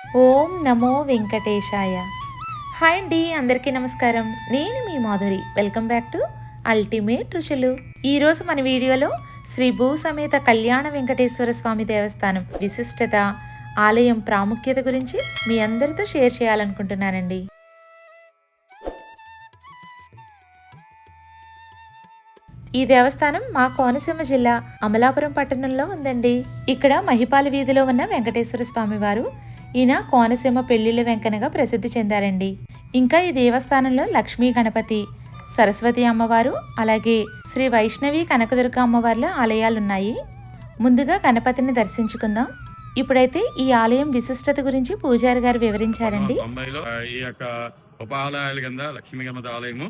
ఓం నమో వెంకటేశాయ. Hi అండి అందరికీ నమస్కారం. నేను మీ Madhuri. Welcome back to ultimate రుచులు. ఈరోజు మన వీడియోలో శ్రీ భూ సమేత కళ్యాణ వెంకటేశ్వర స్వామి దేవస్థానం విశిష్టత ఆలయం ప్రాముఖ్యత గురించి మీ అందరితో షేర్ చేయాలనుకుంటున్నానండి. ఈ దేవస్థానం మా కోనసీమ జిల్లా అమలాపురం పట్టణంలో ఉందండి. ఇక్కడ మహిపాల వీధిలో ఉన్న వెంకటేశ్వర స్వామి వారు ఈయన కోనసీమ పెళ్ళిళ్ళ వెంకనగా ప్రసిద్ధి చెందారండి. ఇంకా ఈ దేవస్థానంలో లక్ష్మీ గణపతి సరస్వతి అమ్మవారు అలాగే శ్రీ వైష్ణవి కనకదుర్గ అమ్మవార్ల ఆలయాలున్నాయి. ముందుగా గణపతిని దర్శించుకుందాం. ఇప్పుడైతే ఈ ఆలయం విశిష్టత గురించి పూజారి గారు వివరించారండి. ఈ యొక్క ఉపాలయాల కింద లక్ష్మీ గణపతి ఆలయము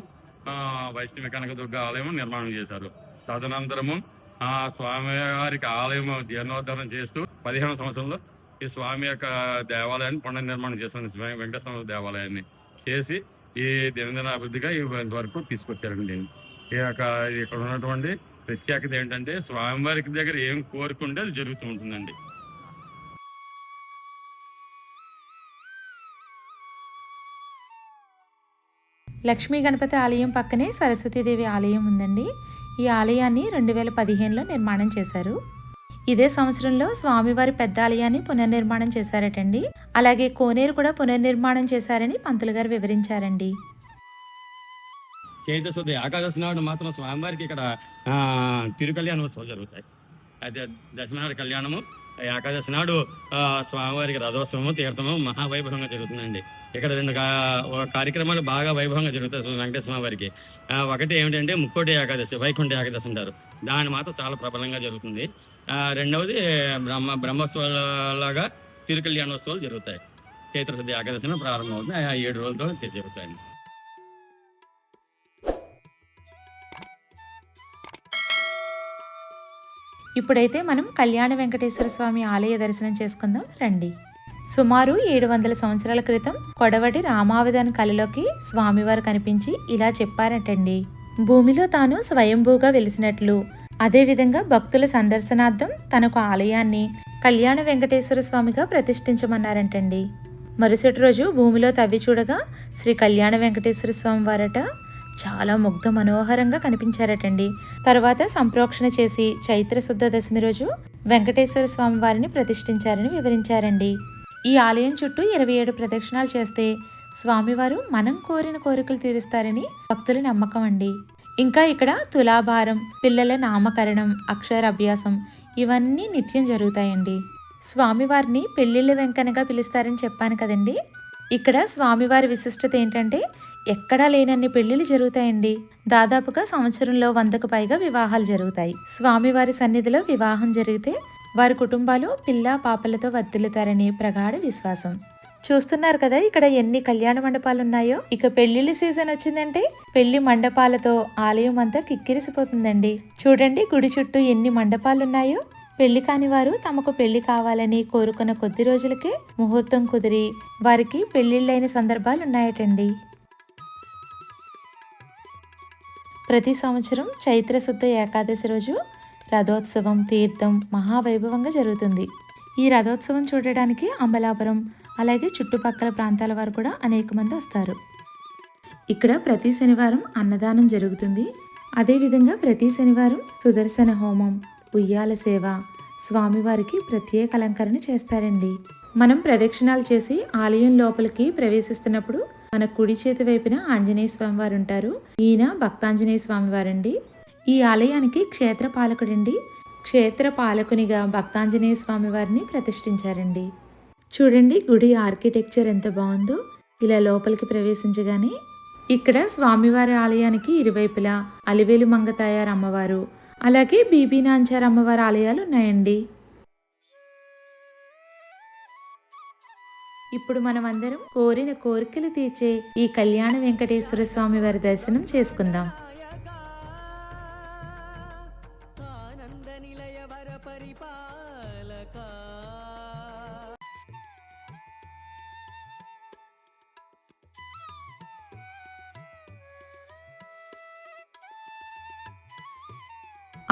వైష్ణవి కనకదుర్గ ఆలయము నిర్మాణం చేశారు. తదనంతరము ఆ స్వామి వారికి ఆలయం జీర్ణోద్ధరణ చేస్తూ పదిహేను సంవత్సరంలో ఈ స్వామి యొక్క దేవాలయాన్ని పునర్నిర్మాణం చేస్తుంది స్వామి వెంకటేశ్వర దేవాలయాన్ని చేసి ఈ దినదిన అభివృద్ధిగా ఈ వరకు తీసుకొచ్చారండి. ఈ యొక్క ఇక్కడ ఉన్నటువంటి ప్రత్యేకత ఏంటంటే స్వామివారికి దగ్గర ఏం కోరుకుంటే అది జరుగుతూ ఉంటుందండి. లక్ష్మీ గణపతి ఆలయం పక్కనే సరస్వతీదేవి ఆలయం ఉందండి. ఈ ఆలయాన్ని రెండు వేల పదిహేనులో నిర్మాణం చేశారు. ఇదే సంవత్సరంలో స్వామివారి పెద్ద ఆలయాన్ని పునర్నిర్మాణం చేశారటండి. అలాగే కోనేరు కూడా పునర్నిర్మాణం చేశారని పంతులు గారు వివరించారండి. చైత్ర శుద్ధ ఏకాదశి నాడు మాత్రం స్వామివారికి ఇక్కడ తిరుకల్యాణ ఉత్సవాలు జరుగుతాయి. అయితే దశనాడు కళ్యాణము ఏకాదశి నాడు స్వామివారికి రథోత్సవము తీర్థము మహావైభవంగా జరుగుతుందండి. ఇక్కడ రెండు కార్యక్రమాలు బాగా వైభవంగా జరుగుతాయి వెంకటేశ్వర వారికి ఒకటి ఏమిటంటే ముక్కోటి ఏకాదశి వైకుంఠ ఏకాదశి అంటారు. దాని మాత్రం చాలా ప్రబలంగా జరుగుతుంది. రెండవది బ్రహ్మ బ్రహ్మోత్సవాలగా తిరుకల్యాణోత్సవాలు జరుగుతాయి. చైత్రశుద్ధి ఏకాదశిన ప్రారంభమవుతుంది. ఆ ఏడు రోజులతో జరుగుతాయండి. ఇప్పుడైతే మనం కళ్యాణ వెంకటేశ్వర స్వామి ఆలయ దర్శనం చేసుకుందాం రండి. సుమారు ఏడు వందల సంవత్సరాల క్రితం కొడవటి రామావధాన్ కళలోకి స్వామివారు కనిపించి ఇలా చెప్పారటండి. భూమిలో తాను స్వయంభూగా వెలిసినట్లు అదేవిధంగా భక్తుల సందర్శనార్థం తనకు ఆలయాన్ని కళ్యాణ వెంకటేశ్వర స్వామిగా ప్రతిష్ఠించమన్నారంటండి. మరుసటి రోజు భూమిలో తవ్వి చూడగా శ్రీ కళ్యాణ వెంకటేశ్వర స్వామి వారట చాలా ముగ్ధ మనోహరంగా కనిపించారటండి. తర్వాత సంప్రోక్షణ చేసి చైత్ర శుద్ధ దశమి రోజు వెంకటేశ్వర స్వామి వారిని ప్రతిష్ఠించారని వివరించారండి. ఈ ఆలయం చుట్టూ ఇరవై ఏడు ప్రదక్షిణాలు చేస్తే స్వామివారు మనం కోరిన కోరికలు తీరుస్తారని భక్తుల నమ్మకం అండి. ఇంకా ఇక్కడ తులాభారం పిల్లల నామకరణం అక్షరాభ్యాసం ఇవన్నీ నిత్యం జరుగుతాయండి. స్వామివారిని పెళ్ళిళ్ళ వెంకనగా పిలుస్తారని చెప్పాను కదండి. ఇక్కడ స్వామివారి విశిష్టత ఏంటంటే ఎక్కడా లేనన్ని పెళ్ళిళ్ళు జరుగుతాయండి. దాదాపుగా సంవత్సరంలో వందకు పైగా వివాహాలు జరుగుతాయి. స్వామివారి సన్నిధిలో వివాహం జరిగితే వారి కుటుంబాలు పిల్ల పాపలతో వర్తిల్లుతారని ప్రగాఢ విశ్వాసం. చూస్తున్నారు కదా ఇక్కడ ఎన్ని కళ్యాణ మండపాలు ఉన్నాయో ఇక పెళ్ళిళ్ళ సీజన్ వచ్చిందంటే పెళ్ళి మండపాలతో ఆలయం అంతా కిక్కిరిసిపోతుందండి. చూడండి గుడి చుట్టూ ఎన్ని మండపాలు ఉన్నాయో పెళ్ళి కాని వారు తమకు పెళ్ళి కావాలని కోరుకున్న కొద్ది రోజులకే ముహూర్తం కుదిరి వారికి పెళ్ళిళ్ళైన సందర్భాలు ప్రతి సంవత్సరం చైత్ర శుద్ధ ఏకాదశి రోజు రథోత్సవం తీర్థం మహావైభవంగా జరుగుతుంది. ఈ రథోత్సవం చూడడానికి అంబలాపురం అలాగే చుట్టుపక్కల ప్రాంతాల వారు కూడా అనేక మంది వస్తారు. ఇక్కడ ప్రతి శనివారం అన్నదానం జరుగుతుంది. అదేవిధంగా ప్రతి శనివారం సుదర్శన హోమం ఉయ్యాల సేవ స్వామివారికి ప్రత్యేక అలంకరణ చేస్తారండి. మనం ప్రదక్షిణాలు చేసి ఆలయం లోపలికి ప్రవేశిస్తున్నప్పుడు మన కుడి చేతి వైపున ఆంజనేయ స్వామి వారు ఉంటారు. ఈయన భక్తాంజనేయ స్వామి వారండి. ఈ ఆలయానికి క్షేత్ర పాలకుడండి. క్షేత్ర పాలకునిగా భక్తాంజనేయ స్వామి వారిని ప్రతిష్ఠించారండి. చూడండి గుడి ఆర్కిటెక్చర్ ఎంత బాగుందో. ఇలా లోపలికి ప్రవేశించగానే ఇక్కడ స్వామివారి ఆలయానికి ఇరువైపులా అలివేలు మంగతాయారు అమ్మవారు అలాగే బీబీ నాంచార్ అమ్మవారి ఆలయాలు ఉన్నాయండి. ఇప్పుడు మనం అందరం కోరిన కోరికలు తీర్చే ఈ కళ్యాణ వెంకటేశ్వర స్వామి వారి దర్శనం చేసుకుందాం. ఆనంద పరిపాలక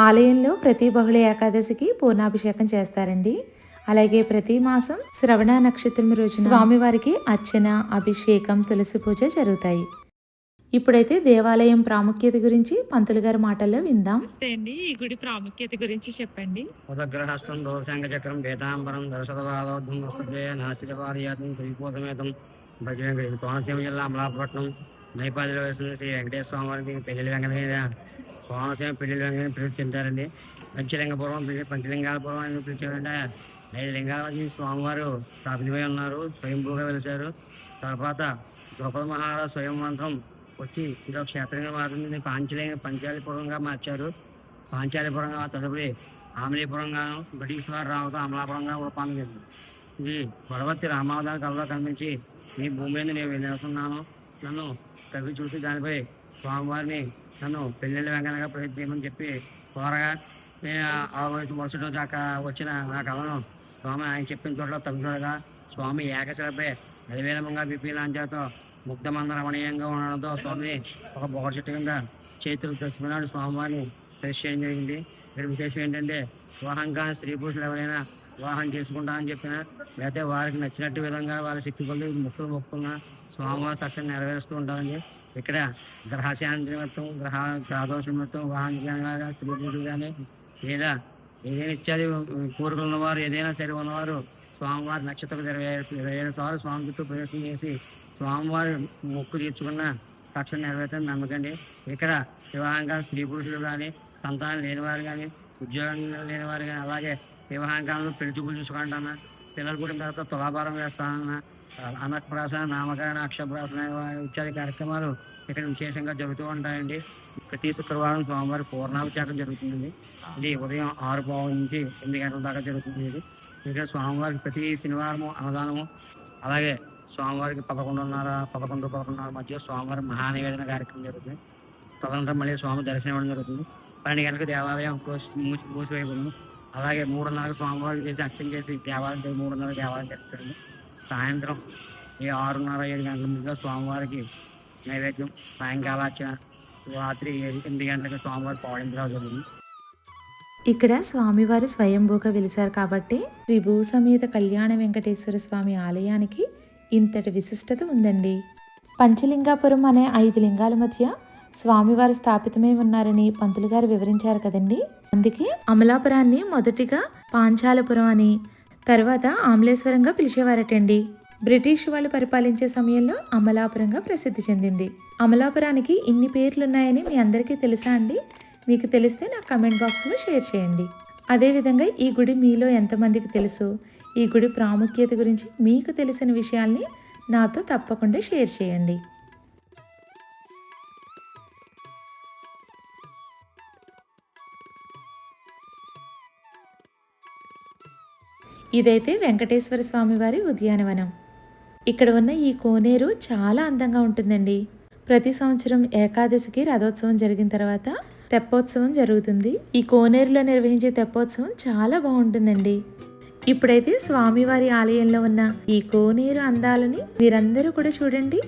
ఆలయంలో ప్రతి బహుళ ఏకాదశికి పూర్ణాభిషేకం చేస్తారండి. అలాగే ప్రతి మాసం శ్రవణ నక్షత్రం రోజున స్వామివారికి అర్చన అభిషేకం తులసి పూజ జరుగుతాయి. ఇప్పుడైతే దేవాలయం ప్రాముఖ్యత గురించి పంతులు గారి మాటల్లో విందాం. అండి. ఈ గుడి ప్రాముఖ్యత గురించి చెప్పండి. ఉదగ్రహస్థం దోషాంగ చక్రం వేదాంబరం దర్శదవాదోద్ధం వస్తే నాసిరవార్యాతం శ్రీపోతమేతం భజన కోనసీమ జిల్లా అమలాపట్నం నైపాదిలో వేసిన శ్రీ వెంకటేశ్వర స్వామివారికి పెళ్ళి వెంకటేశ్వర కోనసీమ పెళ్ళి వెంకటేశ్వర పిలిచి తింటారండి. పంచలింగపురం పిలిచి పంచలింగాలపురం అని పిలిచారంటే ఐదు లింగాల స్వామివారు స్థాపితమై ఉన్నారు స్వయంభూగా వెలిశారు. తర్వాత ద్రౌపద మహారాజు స్వయం మంత్రం వచ్చి ఇదో క్షేత్రంగా మారింది. పాంచలింగ పంచాలిపురంగా మార్చారు. పాంచాలిపురంగా తదుపరి ఆమలీపురంగాను బ్రిటిష్ వారు రావడం అమలాపురంగా రూపాంతరించింది ఇది వడవత్తి రామావతార కళలో కనిపించి మీ భూమి మీద నేను నివసిస్తున్నాను. నన్ను కవి చూసి దానిపై స్వామివారిని నన్ను పెళ్ళిళ్ళ వెంకనగా ప్రయత్నించమని చెప్పి కోరగా నేను ఆ రోజు మరుసటి రోజు అక్కడ వచ్చిన నా కళను స్వామి ఆయన చెప్పిన చోట్ల తవ్వి స్వామి ఏకశిలపై అదివేలమంగా విపీలాంచాతో ముగ్ధమంద రమణీయంగా ఉండడంతో స్వామి ఒక బొగ చెట్టు కింద చేతులు తెలుసుకున్నాడు స్వామివారిని ప్రెస్ చేయడం జరిగింది. ఇక్కడ విశేషం ఏంటంటే వివాహంగా స్త్రీ పురుషులు ఎవరైనా వివాహం చేసుకుంటా అని చెప్పిన లేకపోతే వారికి నచ్చినట్టు విధంగా వాళ్ళ శక్తి కొద్ది ముక్కులు మొక్కున్న స్వామివారి తక్షణం నెరవేరుస్తూ ఉంటారని ఇక్కడ గ్రహశాంతి నిమిత్తం గ్రహ గ్రహదోష నిమిత్తం వివాహం కానీ స్త్రీ పురుషులు కానీ లేదా ఏదైనా ఇత్యాది కోరికలు ఉన్నవారు ఏదైనా సరే ఉన్నవారు స్వామివారి నక్షత్రం ఇరవై ఇరవై ఏడు సార్లు స్వామి చుట్టూ ప్రదర్శన చేసి స్వామివారి మొక్కు తీర్చుకున్న తక్షణం నెరవేర్తాను నమ్మకండి. ఇక్కడ వివాహంగా స్త్రీ పురుషులు కానీ సంతానం లేనివారు కానీ ఉద్యోగం లేనివారు కానీ అలాగే వివాహం కాలంలో పెళ్ళి చూపులు పిల్లలు పుట్టిన తర్వాత తులాభారం వేస్తానన్నా అన్నప్రాసన నామకరణ అక్షప్రాసన ఇత్యాది కార్యక్రమాలు ఇక్కడ విశేషంగా జరుగుతూ ఉంటాయండి. ప్రతి శుక్రవారం స్వామివారి పూర్ణాభిషేకం జరుగుతుందండి ఇది ఉదయం ఆరు పావు నుంచి ఎనిమిది గంటల దాకా జరుగుతుంది ఇది. ఇక్కడ స్వామివారికి ప్రతి శనివారం అన్నదానము అలాగే స్వామివారికి పదకొండున్నర పదకొండు పదకొండున్నర మధ్య స్వామివారి మహానివేదన కార్యక్రమం జరుగుతుంది. తదనంతరం మళ్ళీ స్వామి దర్శనం ఇవ్వడం జరుగుతుంది. పన్నెండు గంటలకు దేవాలయం మూసి మూసివేయబడింది అలాగే మూడున్నరకు స్వామివారికి చేసి అర్చన చేసి దేవాలయం మూడున్నర దేవాలయం తెరుస్తుంది సాయంత్రం ఈ ఆరున్నర ఏడు గంటల ముందుగా స్వామివారికి నైవేద్యం సాయంకాల రాత్రి ఎనిమిది గంటలకు స్వామివారి పౌడించడం జరుగుతుంది. ఇక్కడ స్వామివారు స్వయంభూగా వెలిశారు కాబట్టి శ్రీ భూసమేత కళ్యాణ వెంకటేశ్వర స్వామి ఆలయానికి ఇంతటి విశిష్టత ఉందండి. పంచలింగాపురం అనే ఐదు లింగాల మధ్య స్వామివారు స్థాపితమై ఉన్నారని పంతులు గారు వివరించారు కదండి. అందుకే అమలాపురాన్ని మొదటిగా పాంచాలపురం అని తర్వాత ఆమ్లేశ్వరంగా పిలిచేవారటండి. బ్రిటిష్ వాళ్ళు పరిపాలించే సమయంలో అమలాపురంగా ప్రసిద్ధి చెందింది. అమలాపురానికి ఇన్ని పేర్లున్నాయని మీ అందరికీ తెలుసా అండి? మీకు తెలిస్తే నా కమెంట్ బాక్స్లో షేర్ చేయండి. అదేవిధంగా ఈ గుడి మీలో ఎంతమందికి తెలుసు? ఈ గుడి ప్రాముఖ్యత గురించి మీకు తెలిసిన విషయాల్ని నాతో తప్పకుండా షేర్ చేయండి. ఇదైతే వెంకటేశ్వర స్వామివారి ఉద్యానవనం. ఇక్కడ ఉన్న ఈ కోనేరు చాలా అందంగా ఉంటుందండి. ప్రతి సంవత్సరం ఏకాదశికి రథోత్సవం జరిగిన తర్వాత తెప్పోత్సవం జరుగుతుంది. ఈ కోనేరులో నిర్వహించే తెప్పోత్సవం చాలా బాగుంటుందండి. ఇప్పుడైతే స్వామివారి ఆలయంలో ఉన్న ఈ కోనేరు అందాలని మీరందరూ కూడా చూడండి.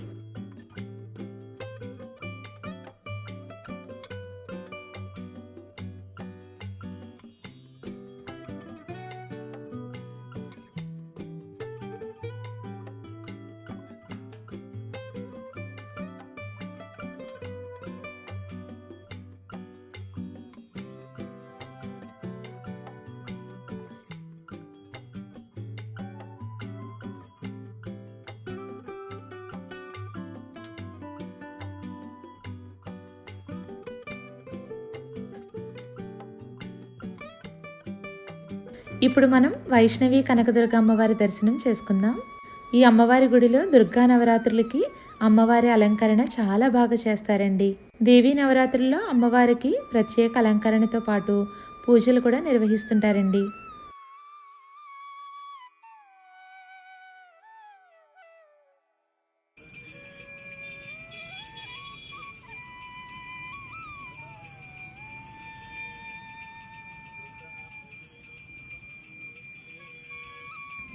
ఇప్పుడు మనం వైష్ణవి కనకదుర్గ అమ్మవారి దర్శనం చేసుకుందాం. ఈ అమ్మవారి గుడిలో దుర్గా నవరాత్రులకి అమ్మవారి అలంకరణ చాలా బాగా చేస్తారండి. దేవీ నవరాత్రుల్లో అమ్మవారికి ప్రత్యేక అలంకరణతో పాటు పూజలు కూడా నిర్వహిస్తుంటారండి.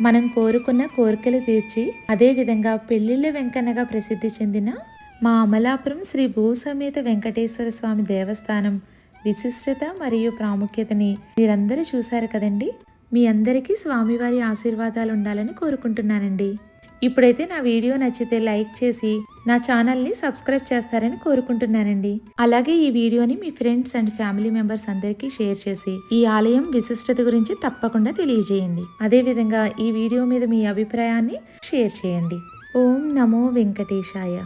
మనం కోరుకున్న కోరికలు తీర్చి అదేవిధంగా పెళ్ళిళ్ళ వెంకన్నగా ప్రసిద్ధి చెందిన మా అమలాపురం శ్రీ భూసమేత వెంకటేశ్వర స్వామి దేవస్థానం విశిష్టత మరియు ప్రాముఖ్యతని మీరందరూ చూశారు కదండి? మీ అందరికీ స్వామివారి ఆశీర్వాదాలు ఉండాలని కోరుకుంటున్నానండి. ఇప్పుడైతే నా వీడియో నచ్చితే లైక్ చేసి నా ఛానల్ని సబ్స్క్రైబ్ చేస్తారని కోరుకుంటున్నానండి. అలాగే ఈ వీడియోని మీ ఫ్రెండ్స్ అండ్ ఫ్యామిలీ మెంబర్స్ అందరికీ షేర్ చేసి ఈ ఆలయం విశిష్టత గురించి తప్పకుండా తెలియజేయండి. అదేవిధంగా ఈ వీడియో మీద మీ అభిప్రాయాన్ని షేర్ చేయండి. ఓం నమో వెంకటేశాయ.